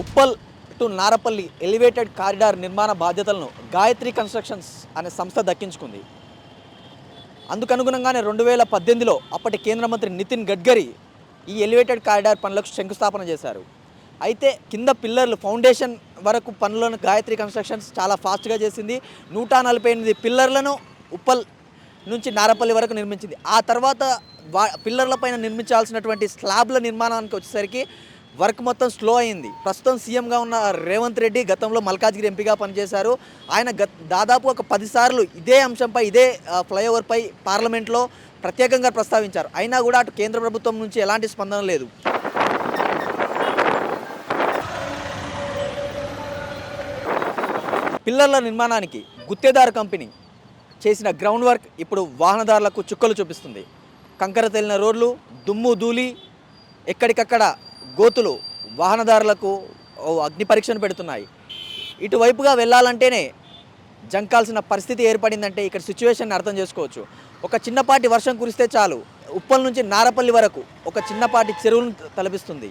Uppal to Narapalli elevated corridor నిర్మాణ బాధ్యతలను Gayatri constructions అనే సంస్థ దక్కించుకుంది. అందుకనుగుణంగానే రెండు వేల పద్దెనిమిదిలో అప్పటి కేంద్ర మంత్రి నితిన్ గడ్కరీ ఈ ఎలివేటెడ్ కారిడార్ పనులకు శంకుస్థాపన చేశారు. అయితే కింద పిల్లర్లు ఫౌండేషన్ వరకు పనులను గాయత్రి కన్స్ట్రక్షన్స్ చాలా ఫాస్ట్గా చేసింది. నూట నలభై ఎనిమిది పిల్లర్లను ఉప్పల్ నుంచి నారపల్లి వరకు నిర్మించింది. ఆ తర్వాత వా పిల్లర్ల పైన నిర్మించాల్సినటువంటి స్లాబ్ల నిర్మాణానికి వచ్చేసరికి వర్క్ మొత్తం స్లో అయింది. ప్రస్తుతం సీఎంగా ఉన్న రేవంత్ రెడ్డి గతంలో మల్కాజ్గిరి ఎంపీగా పనిచేశారు. ఆయన గత దాదాపు ఒక పదిసార్లు ఇదే అంశంపై ఇదే ఫ్లైఓవర్పై పార్లమెంట్లో ప్రత్యేకంగా ప్రస్తావించారు. అయినా కూడా అటు కేంద్ర ప్రభుత్వం నుంచి ఎలాంటి స్పందన లేదు. పిల్లర్ల నిర్మాణానికి గుత్తేదారు కంపెనీ చేసిన గ్రౌండ్ వర్క్ ఇప్పుడు వాహనదారులకు చుక్కలు చూపిస్తుంది. కంకర తేలిన రోడ్లు దుమ్ము ధూళి ఎక్కడికక్కడ గోతులు వాహనదారులకు అగ్ని పరీక్షను పెడుతున్నాయి. ఇటువైపుగా వెళ్ళాలంటేనే జంకాల్సిన పరిస్థితి ఏర్పడిందంటే ఇక్కడ సిచ్యువేషన్ అర్థం చేసుకోవచ్చు. ఒక చిన్నపాటి వర్షం కురిస్తే చాలు. ఉప్పల్ నుంచి నారపల్లి వరకు ఒక చిన్నపాటి చెరువును తలపిస్తుంది.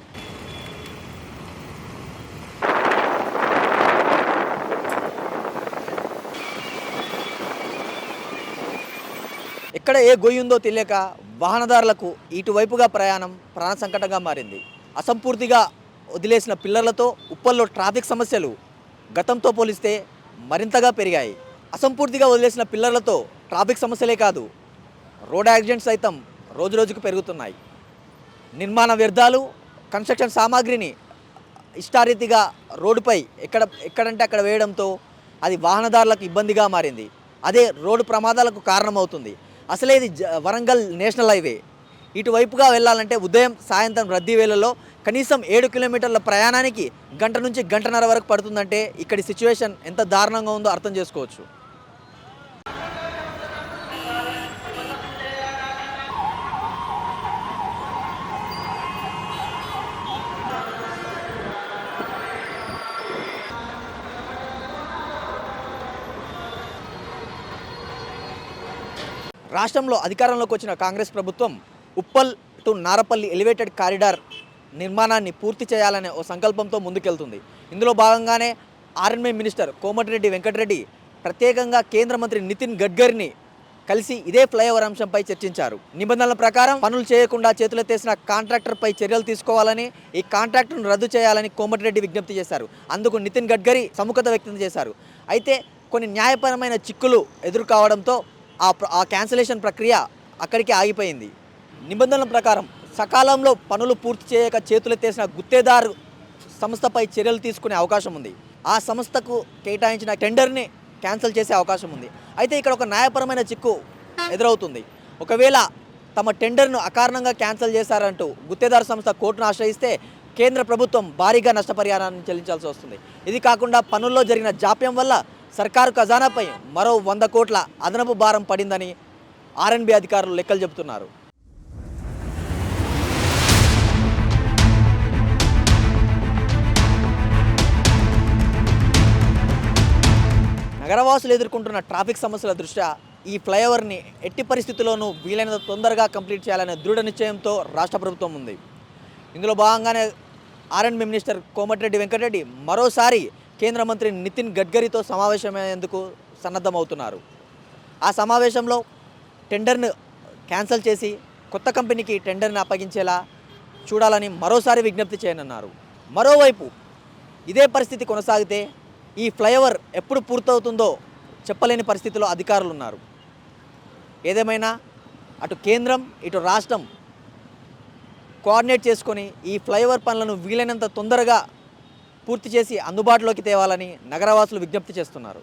ఎక్కడ ఏ గొయ్యి ఉందో తెలియక వాహనదారులకు ఇటువైపుగా ప్రయాణం ప్రాణ సంకటంగా మారింది. అసంపూర్తిగా వదిలేసిన పిల్లర్లతో ఉప్పల్లో ట్రాఫిక్ సమస్యలు గతంతో పోలిస్తే మరింతగా పెరిగాయి. అసంపూర్తిగా వదిలేసిన పిల్లర్లతో ట్రాఫిక్ సమస్యలే కాదు రోడ్ యాక్సిడెంట్స్ సైతం రోజు రోజుకు పెరుగుతున్నాయి. నిర్మాణ వ్యర్థాలు కన్స్ట్రక్షన్ సామాగ్రిని ఇష్టారీతిగా రోడ్డుపై ఎక్కడ ఎక్కడంటే అక్కడ వేయడంతో అది వాహనదారులకు ఇబ్బందిగా మారింది. అదే రోడ్డు ప్రమాదాలకు కారణమవుతుంది. అసలే ఇది వరంగల్ నేషనల్ హైవే. ఇటువైపుగా వెళ్ళాలంటే ఉదయం సాయంత్రం రద్దీ వేళల్లో కనీసం ఏడు కిలోమీటర్ల ప్రయాణానికి గంట నుంచి గంటన్నర వరకు పడుతుందంటే ఇక్కడి సిచ్యువేషన్ ఎంత దారుణంగా ఉందో అర్థం చేసుకోవచ్చు. రాష్ట్రంలో అధికారంలోకి వచ్చిన కాంగ్రెస్ ప్రభుత్వం Uppal to Narapalli elevated corridor నిర్మాణాన్ని పూర్తి చేయాలనే ఓ సంకల్పంతో ముందుకెళ్తుంది. ఇందులో భాగంగానే ఆర్ఎన్ఐ మినిస్టర్ కోమటిరెడ్డి వెంకటరెడ్డి ప్రత్యేకంగా కేంద్ర మంత్రి నితిన్ గడ్కరీని కలిసి ఇదే ఫ్లైఓవర్ అంశంపై చర్చించారు. నిబంధనల ప్రకారం పనులు చేయకుండా చేతులెత్తేసిన కాంట్రాక్టర్పై చర్యలు తీసుకోవాలని ఈ కాంట్రాక్టర్ను రద్దు చేయాలని కోమటిరెడ్డి విజ్ఞప్తి చేశారు. అందుకు నితిన్ గడ్కరీ సముఖత వ్యక్తం చేశారు. అయితే కొన్ని న్యాయపరమైన చిక్కులు ఎదురు కావడంతో ఆ క్యాన్సిలేషన్ ప్రక్రియ అక్కడికి ఆగిపోయింది. నిబంధనల ప్రకారం సకాలంలో పనులు పూర్తి చేయక చేతులెత్తేసిన గుత్తేదారు సంస్థపై చర్యలు తీసుకునే అవకాశం ఉంది. ఆ సంస్థకు కేటాయించిన టెండర్ని క్యాన్సిల్ చేసే అవకాశం ఉంది. అయితే ఇక్కడ ఒక న్యాయపరమైన చిక్కు ఎదురవుతుంది. ఒకవేళ తమ టెండర్ను అకారణంగా క్యాన్సిల్ చేశారంటూ గుత్తేదారు సంస్థ కోర్టును ఆశ్రయిస్తే కేంద్ర ప్రభుత్వం భారీగా నష్టపరిహారాన్ని చెల్లించాల్సి వస్తుంది. ఇది కాకుండా పనుల్లో జరిగిన జాప్యం వల్ల సర్కారు ఖజానాపై మరో వంద కోట్ల అదనపు భారం పడిందని ఆర్ఎన్బి అధికారులు లెక్కలు చెబుతున్నారు. నగరవాసులు ఎదుర్కొంటున్న ట్రాఫిక్ సమస్యల దృష్ట్యా ఈ ఫ్లైఓవర్ని ఎట్టి పరిస్థితుల్లోనూ వీలైనంత తొందరగా కంప్లీట్ చేయాలనే దృఢ నిశ్చయంతో రాష్ట్ర ప్రభుత్వం ఉంది. ఇందులో భాగంగానే ఆర్ఎండ్బి మినిస్టర్ కోమటిరెడ్డి వెంకటరెడ్డి మరోసారి కేంద్ర మంత్రి నితిన్ గడ్కరీతో సమావేశమయ్యేందుకు సన్నద్ధమవుతున్నారు. ఆ సమావేశంలో టెండర్ను క్యాన్సిల్ చేసి కొత్త కంపెనీకి టెండర్ని అప్పగించేలా చూడాలని మరోసారి విజ్ఞప్తి చేయనున్నారు. మరోవైపు ఇదే పరిస్థితి కొనసాగితే ఈ ఫ్లైఓవర్ ఎప్పుడు పూర్తవుతుందో చెప్పలేని పరిస్థితిలో అధికారులు ఉన్నారు ఏదేమైనా అటు కేంద్రం ఇటు రాష్ట్రం కోఆర్డినేట్ చేసుకొని ఈ ఫ్లైఓవర్ పనులను వీలైనంత తొందరగా పూర్తి చేసి అందుబాటులోకి తేవాలని నగరవాసులు విజ్ఞప్తి చేస్తున్నారు.